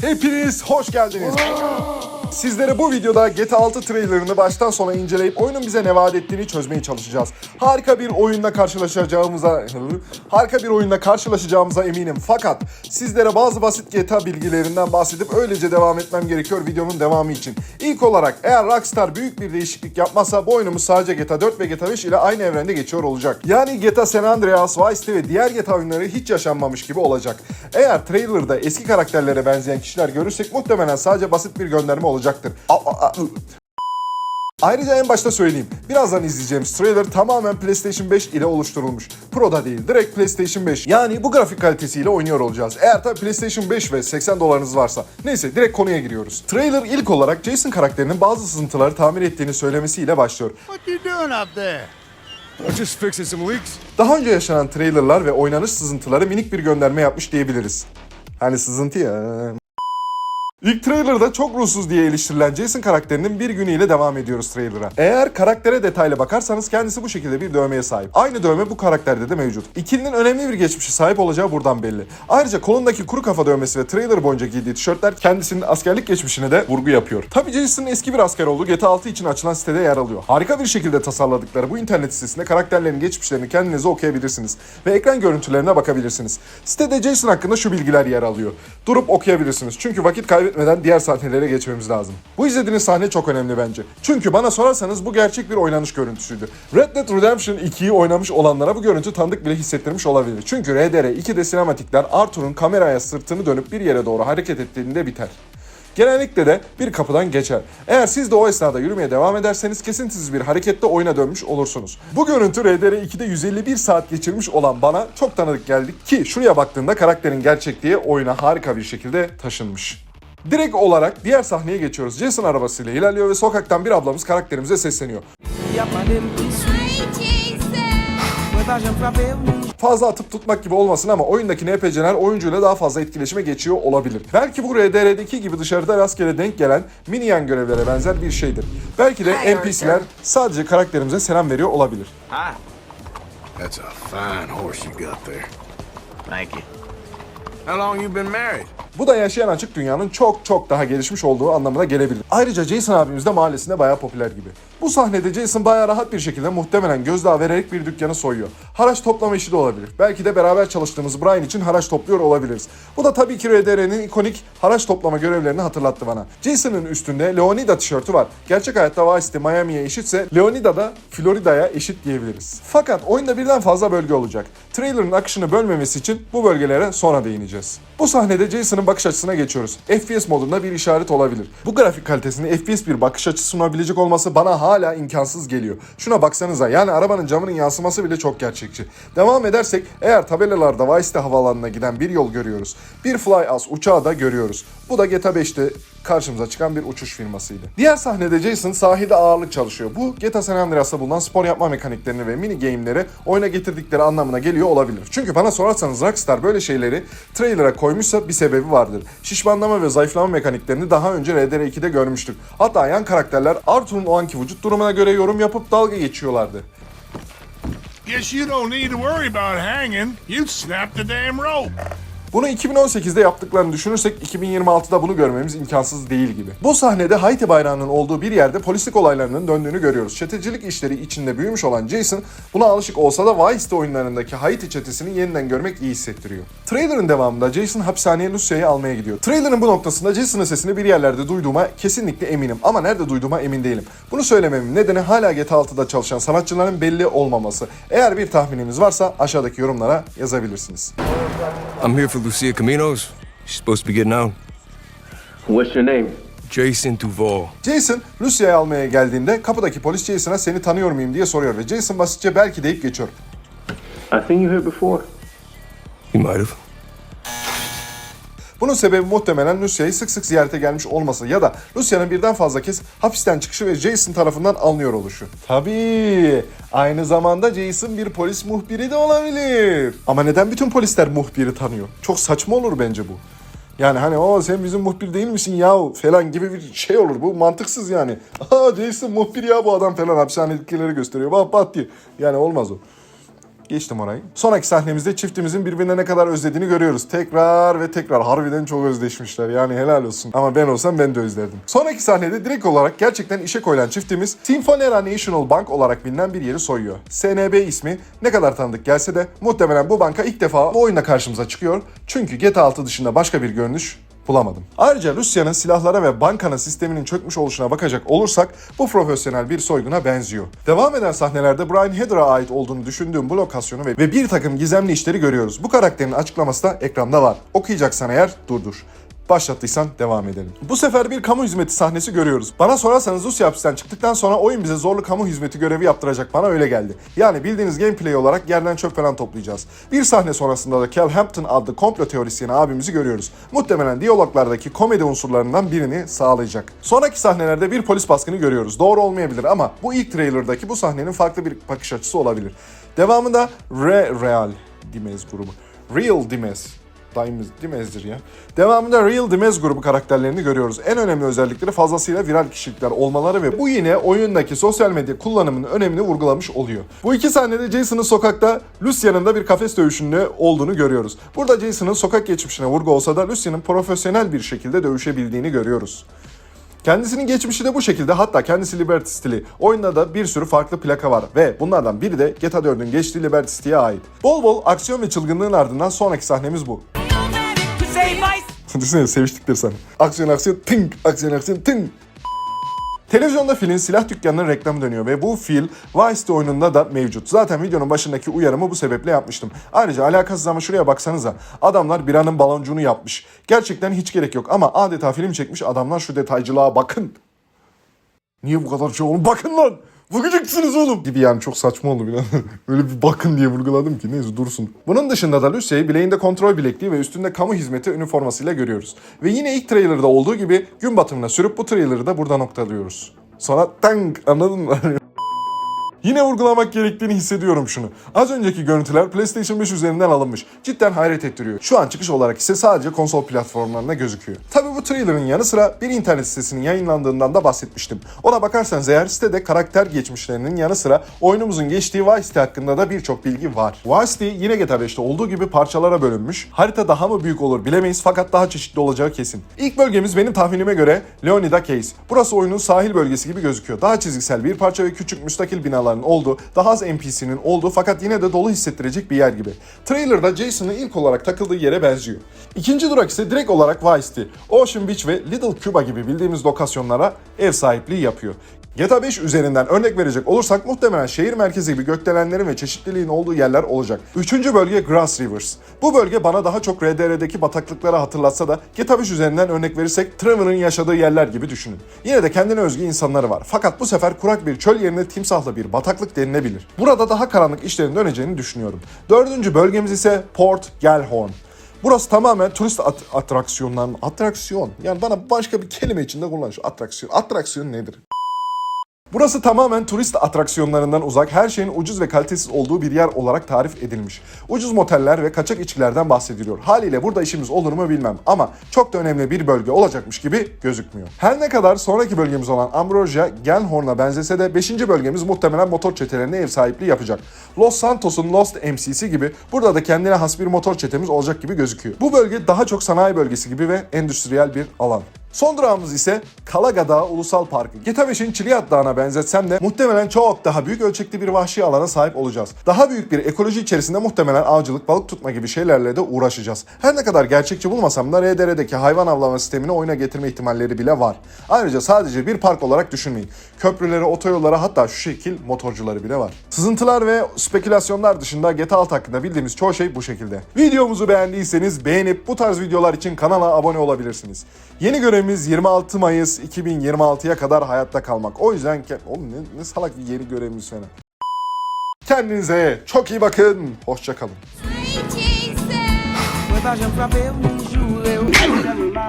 Hepiniz hoş geldiniz. Sizlere bu videoda GTA 6 trailerını baştan sona inceleyip oyunun bize ne vaat ettiğini çözmeye çalışacağız. Harika bir oyunla karşılaşacağımıza harika bir oyunla karşılaşacağımıza eminim. Fakat sizlere bazı basit GTA bilgilerinden bahsedip öylece devam etmem gerekiyor videonun devamı için. İlk olarak eğer Rockstar büyük bir değişiklik yapmazsa bu oyunumuz sadece GTA 4 ve GTA 5 ile aynı evrende geçiyor olacak. Yani GTA San Andreas, Vice City ve diğer GTA oyunları hiç yaşanmamış gibi olacak. Eğer trailerda eski karakterlere benzeyen kişiler görürsek muhtemelen sadece basit bir gönderme olacaktır. A- a- a- Ayrıca en başta söyleyeyim. Birazdan izleyeceğimiz trailer tamamen PlayStation 5 ile oluşturulmuş. Pro'da değil, direkt PlayStation 5. Yani bu grafik kalitesiyle oynuyor olacağız. Eğer tabii PlayStation 5 ve 80 dolarınız varsa. Neyse direkt konuya giriyoruz. Trailer ilk olarak Jason karakterinin bazı sızıntıları tamir ettiğini söylemesiyle başlıyor. What you doing up there? I'm just fixing some leaks. Daha önce yaşanan trailerlar ve oynanış sızıntıları minik bir gönderme yapmış diyebiliriz. Hani sızıntı ya. İlk trailerda çok ruhsuz diye eleştirilen Jason karakterinin bir günüyle devam ediyoruz trailer'a. Eğer karaktere detaylı bakarsanız kendisi bu şekilde bir dövmeye sahip. Aynı dövme bu karakterde de mevcut. İkilinin önemli bir geçmişe sahip olacağı buradan belli. Ayrıca kolundaki kuru kafa dövmesi ve trailer boyunca giydiği tişörtler kendisinin askerlik geçmişine de vurgu yapıyor. Tabi Jason'ın eski bir asker olduğu GTA 6 için açılan sitede yer alıyor. Harika bir şekilde tasarladıkları bu internet sitesinde karakterlerin geçmişlerini kendinize okuyabilirsiniz ve ekran görüntülerine bakabilirsiniz. Sitede Jason hakkında şu bilgiler yer alıyor. Durup okuyabilirsiniz çünkü vakit kaybetmeden diğer sahnelere geçmemiz lazım. Bu izlediğiniz sahne çok önemli bence. Çünkü bana sorarsanız bu gerçek bir oynanış görüntüsüydü. Red Dead Redemption 2'yi oynamış olanlara bu görüntü tanıdık bile hissettirmiş olabilir. Çünkü RDR 2'de sinematikler Arthur'un kameraya sırtını dönüp bir yere doğru hareket ettiğinde biter. Genellikle de bir kapıdan geçer. Eğer siz de o esnada yürümeye devam ederseniz kesintisiz bir harekette oyuna dönmüş olursunuz. Bu görüntü RDR 2'de 151 saat geçirmiş olan bana çok tanıdık geldi ki şuraya baktığında karakterin gerçekliği oyuna harika bir şekilde taşınmış. Direkt olarak diğer sahneye geçiyoruz. Jason arabasıyla ilerliyor ve sokaktan bir ablamız karakterimize sesleniyor. Yapma Fazla atıp tutmak gibi olmasın ama oyundaki NPC'ler oyuncuyla daha fazla etkileşime geçiyor olabilir. Belki bu RDR'deki gibi dışarıda rastgele denk gelen mini yan görevlere benzer bir şeydir. Belki de NPC'ler sadece karakterimize selam veriyor olabilir. That's a fine horse you got there. Thank you. How long you been married? Bu da yaşayan açık dünyanın çok çok daha gelişmiş olduğu anlamına gelebilir. Ayrıca Jason abimiz de mahallesinde bayağı popüler gibi. Bu sahnede Jason bayağı rahat bir şekilde muhtemelen gözdağı vererek bir dükkanı soyuyor. Haraç toplama işi de olabilir. Belki de beraber çalıştığımız Brian için haraç topluyor olabiliriz. Bu da tabii ki RDR'nin ikonik haraç toplama görevlerini hatırlattı bana. Jason'ın üstünde Leonida tişörtü var. Gerçek hayatta Vice City Miami'ye eşitse Leonida da Florida'ya eşit diyebiliriz. Fakat oyunda birden fazla bölge olacak. Trailer'ın akışını bölmemesi için bu bölgelere sonra değineceğiz. Bu sahnede Jason'ın bakış açısına geçiyoruz. FPS modunda bir işaret olabilir. Bu grafik kalitesinde FPS bir bakış açısı sunabilecek olması bana hala imkansız geliyor. Şuna baksanıza yani arabanın camının yansıması bile çok gerçekçi. Devam edersek eğer tabelalarda Vice City havaalanına giden bir yol görüyoruz. Bir Fly Us uçağı da görüyoruz. Bu da GTA 5'te karşımıza çıkan bir uçuş firmasıydı. Diğer sahnede Jason sahilde ağırlık çalışıyor. Bu GTA San Andreas'ta bulunan spor yapma mekaniklerini ve mini game'leri oyuna getirdikleri anlamına geliyor olabilir. Çünkü bana sorarsanız Rockstar böyle şeyleri trailer'a koymuşsa bir sebebi vardır. Şişmanlama ve zayıflama mekaniklerini daha önce RDR 2'de görmüştük. Hatta yan karakterler Arthur'un o anki vücut durumuna göre yorum yapıp dalga geçiyorlardı. Guess you don't need to worry about hanging. You snapped the damn rope. Bunu 2018'de yaptıklarını düşünürsek 2026'da bunu görmemiz imkansız değil gibi. Bu sahnede Haiti bayrağının olduğu bir yerde polislik olaylarının döndüğünü görüyoruz. Çetecilik işleri içinde büyümüş olan Jason buna alışık olsa da Vice City oyunlarındaki Haiti çetesini yeniden görmek iyi hissettiriyor. Trailer'ın devamında Jason hapishaneye Lucia'yı almaya gidiyor. Trailer'ın bu noktasında Jason'ın sesini bir yerlerde duyduğuma kesinlikle eminim ama nerede duyduğuma emin değilim. Bunu söylememin nedeni hala GTA 6'da çalışan sanatçıların belli olmaması. Eğer bir tahmininiz varsa aşağıdaki yorumlara yazabilirsiniz. I'm here for Lucia Caminos. She's supposed to be getting out. What's your name? Jason Duval. Jason, Lucia'yı almaya geldiğinde kapıdaki polis Jason'a seni tanıyor muyum diye soruyor ve Jason basitçe belki deyip geçiyor. I seen you here before. You might have. Bunun sebebi muhtemelen Lucia'yı sık sık ziyarete gelmiş olması ya da Lucia'nın birden fazla kez hapisten çıkışı ve Jason tarafından alınıyor oluşu. Tabii. Aynı zamanda Jason bir polis muhbiri de olabilir. Ama neden bütün polisler muhbiri tanıyor? Çok saçma olur bence bu. Yani hani o sen bizim muhbir değil misin ya falan gibi bir şey olur. Bu mantıksız yani. Aa Jason muhbir ya bu adam falan hapishanedekileri gösteriyor. Bak bak diye. Yani olmaz o. Geçtim orayı. Sonraki sahnemizde çiftimizin birbirine ne kadar özlediğini görüyoruz. Tekrar ve tekrar harbiden çok özleşmişler. Yani helal olsun. Ama ben olsam ben de özlerdim. Sonraki sahnede direkt olarak gerçekten işe koyulan çiftimiz Sinfonera National Bank olarak bilinen bir yeri soyuyor. SNB ismi ne kadar tanıdık gelse de muhtemelen bu banka ilk defa bu oyunda karşımıza çıkıyor. Çünkü GTA 6 dışında başka bir görünüş bulamadım. Ayrıca Rusya'nın silahlara ve bankanın sisteminin çökmüş oluşuna bakacak olursak bu profesyonel bir soyguna benziyor. Devam eden sahnelerde Brian Heather'a ait olduğunu düşündüğüm bu lokasyonu ve, ve bir takım gizemli işleri görüyoruz. Bu karakterin açıklaması da ekranda var. Okuyacaksan eğer durdur. Başlattıysan devam edelim. Bu sefer bir kamu hizmeti sahnesi görüyoruz. Bana sorarsanız Rusya hapisten çıktıktan sonra oyun bize zorlu kamu hizmeti görevi yaptıracak bana öyle geldi. Yani bildiğiniz gameplay olarak yerden çöp falan toplayacağız. Bir sahne sonrasında da Cal Hampton adlı komplo teorisyeni abimizi görüyoruz. Muhtemelen diyaloglardaki komedi unsurlarından birini sağlayacak. Sonraki sahnelerde bir polis baskını görüyoruz. Doğru olmayabilir ama bu ilk trailer'daki bu sahnenin farklı bir bakış açısı olabilir. Devamında Re Real Dimez grubu. Real Dimez. Dimez, Dimez'dir ya. Devamında Real Dimez grubu karakterlerini görüyoruz. En önemli özellikleri fazlasıyla viral kişilikler olmaları ve bu yine oyundaki sosyal medya kullanımının önemini vurgulamış oluyor. Bu iki sahnede Jason'ın sokakta Lucia'nın da bir kafes dövüşünde olduğunu görüyoruz. Burada Jason'ın sokak geçmişine vurgu olsa da Lucia'nın profesyonel bir şekilde dövüşebildiğini görüyoruz. Kendisinin geçmişi de bu şekilde hatta kendisi Liberty stili. Oyunda da bir sürü farklı plaka var ve bunlardan biri de GTA 4'ün geçtiği Liberty City'ye ait. Bol bol aksiyon ve çılgınlığın ardından sonraki sahnemiz bu. Düşünsene seviştikleri sahne. Aksiyon aksiyon tink, aksiyon aksiyon tink. Televizyonda filin silah dükkanının reklamı dönüyor ve bu fil Vice City oyununda da mevcut. Zaten videonun başındaki uyarımı bu sebeple yapmıştım. Ayrıca alakasız ama şuraya baksanıza. Adamlar biranın baloncuğunu yapmış. Gerçekten hiç gerek yok ama adeta film çekmiş adamlar şu detaycılığa bakın. Niye bu kadar şey oğlum? Bakın lan! Bakacaksınız oğlum. Gibi yani çok saçma oldu biraz. Böyle bir bakın diye vurguladım ki neyse dursun. Bunun dışında da Lucy'yi bileğinde kontrol bilekliği ve üstünde kamu hizmeti üniformasıyla görüyoruz. Ve yine ilk trailerda olduğu gibi gün batımına sürüp bu trailer'ı da burada noktalıyoruz. Sonra tank anladın mı? Yine vurgulamak gerektiğini hissediyorum şunu. Az önceki görüntüler PlayStation 5 üzerinden alınmış. Cidden hayret ettiriyor. Şu an çıkış olarak ise sadece konsol platformlarında gözüküyor. Tabi bu trailerın yanı sıra bir internet sitesinin yayınlandığından da bahsetmiştim. Ona bakarsanız eğer sitede karakter geçmişlerinin yanı sıra oyunumuzun geçtiği Vice City hakkında da birçok bilgi var. Vice City yine GTA 5'te olduğu gibi parçalara bölünmüş. Harita daha mı büyük olur bilemeyiz fakat daha çeşitli olacağı kesin. İlk bölgemiz benim tahminime göre Leonida Case. Burası oyunun sahil bölgesi gibi gözüküyor. Daha çizgisel bir parça ve küçük müstakil binaların olduğu, daha az NPC'nin olduğu fakat yine de dolu hissettirecek bir yer gibi. Trailer'da Jason'ın ilk olarak takıldığı yere benziyor. İkinci durak ise direkt olarak Vice City, Ocean Beach ve Little Cuba gibi bildiğimiz lokasyonlara ev sahipliği yapıyor. GTA 5 üzerinden örnek verecek olursak muhtemelen şehir merkezi gibi gökdelenlerin ve çeşitliliğin olduğu yerler olacak. Üçüncü bölge Grass Rivers. Bu bölge bana daha çok RDR'deki bataklıkları hatırlatsa da GTA 5 üzerinden örnek verirsek Trevor'ın yaşadığı yerler gibi düşünün. Yine de kendine özgü insanları var. Fakat bu sefer kurak bir çöl yerine timsahlı bir bataklık denilebilir. Burada daha karanlık işlerin döneceğini düşünüyorum. Dördüncü bölgemiz ise Port Gellhorn. Burası tamamen turist at- atraksiyonların atraksiyon. Yani bana başka bir kelime içinde kullan şu atraksiyon. Atraksiyon nedir? Burası tamamen turist atraksiyonlarından uzak, her şeyin ucuz ve kalitesiz olduğu bir yer olarak tarif edilmiş. Ucuz moteller ve kaçak içkilerden bahsediliyor. Haliyle burada işimiz olur mu bilmem ama çok da önemli bir bölge olacakmış gibi gözükmüyor. Her ne kadar sonraki bölgemiz olan Ambrosia, Gellhorn'a benzese de 5. bölgemiz muhtemelen motor çetelerine ev sahipliği yapacak. Los Santos'un Lost MC'si gibi burada da kendine has bir motor çetemiz olacak gibi gözüküyor. Bu bölge daha çok sanayi bölgesi gibi ve endüstriyel bir alan. Son durağımız ise Kalaga Dağı Ulusal Parkı. GTA 5'in Çiliyat Dağı'na benzetsem de muhtemelen çok daha büyük ölçekli bir vahşi alana sahip olacağız. Daha büyük bir ekoloji içerisinde muhtemelen avcılık, balık tutma gibi şeylerle de uğraşacağız. Her ne kadar gerçekçi bulmasam da RDR'deki hayvan avlama sistemini oyuna getirme ihtimalleri bile var. Ayrıca sadece bir park olarak düşünmeyin. Köprüleri, otoyollara hatta şu şekil motorcuları bile var. Sızıntılar ve spekülasyonlar dışında GTA 6 hakkında bildiğimiz çoğu şey bu şekilde. Videomuzu beğendiyseniz beğenip bu tarz videolar için kanala abone olabilirsiniz. Yeni görevimiz 26 Mayıs 2026'ya kadar hayatta kalmak. O yüzden ke- oğlum ne, ne salak bir yeni görevimiz falan. Kendinize çok iyi bakın. Hoşçakalın. Ou